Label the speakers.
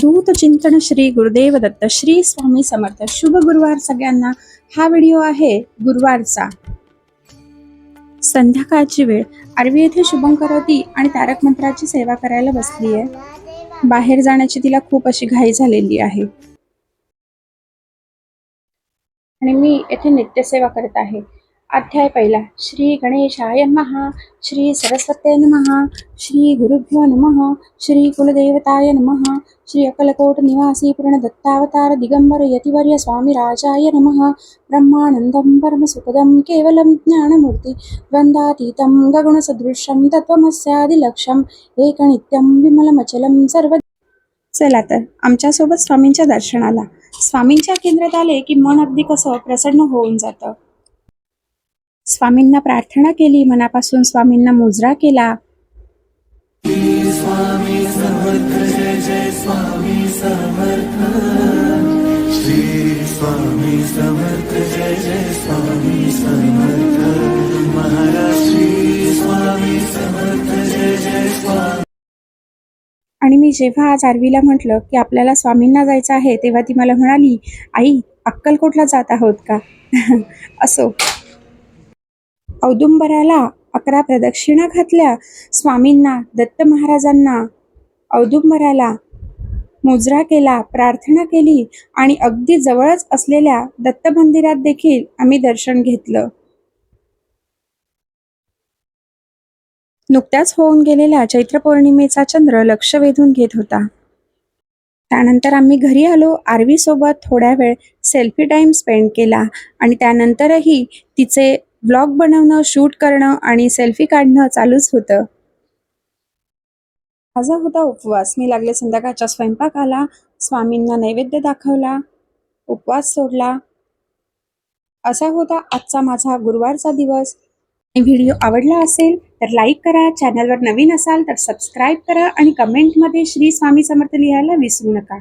Speaker 1: दूत चिंतन श्री गुरुदेव दत्त श्री स्वामी समर्थ. शुभ गुरुवार सगळ्यांना. हा व्हिडिओ आहे गुरुवारचा. संध्याकाळची वेळ. आरवी येथे शुभंकर होती आणि तारक मंत्राची सेवा करायला बसली आहे. बाहेर जाण्याची तिला खूप अशी घाई झालेली आहे. आणि मी येथे नित्यसेवा करत आहे. अध्याय पहिला. श्री गणेशाय नमः. श्री सरस्वते नमः. श्री गुरुभ्यो नमः. श्री कुलदेवताय नमः. श्री अकलकोट निवासी पूर्ण दत्तावतार दिगंबर यतिवर्य स्वामी राजाय नमः. ब्रह्मानन्दं परमसुखदं केवलं ज्ञानमूर्ति. द्वन्द्वातीतं गगुणसदृशं तत्त्वमस्यादिलक्ष्यम् एकनित्यं विमलमचलं सर्व चला तर आमच्यासोबत स्वामींच्या दर्शनाला. स्वामींच्या केंद्रात आले की मन अगदी कसं प्रसन्न होऊन जातं. स्वामींना प्रार्थना केली मनापासून स्वामींना मुजरा केला.
Speaker 2: स्वामी समर्थ जय जय स्वामी समर्थ महाराज श्री स्वामी समर्थ जय जय स्वामी
Speaker 1: आणि मी जेव्हा आज आरवीला म्हटलं की आपल्याला स्वामींना जायचं आहे तेव्हा ती मला म्हणाली आई अक्कलकोटला जात आहोत का? असो. औदुंबराला अकरा प्रदक्षिणा घातल्या. स्वामींना दत्त महाराजांना औदुंबराला मुजरा केला प्रार्थना केली आणि अगदी जवळच असलेल्या दत्त मंदिरात देखील आम्ही दर्शन घेतलं. नुकत्याच होऊन गेलेल्या चैत्र पौर्णिमेचा चंद्र लक्ष वेधून घेत होता. त्यानंतर आम्ही घरी आलो आरवी सोबत थोड्या वेळ सेल्फी टाइम स्पेंड केला आणि त्यानंतरही तिचे ब्लॉग बनवणं शूट करणं आणि सेल्फी काढणं चालूच होतं. माझा होता उपवास. मी लागले संध्याकाळच्या स्वयंपाकाला. स्वामींना नैवेद्य दाखवला. उपवास सोडला. असा होता आजचा माझा गुरुवारचा दिवस. व्हिडिओ आवडला असेल तर लाईक करा. चॅनलवर नवीन असाल तर सबस्क्राईब करा आणि कमेंटमध्ये श्री स्वामी समर्थ लिहायला विसरू नका.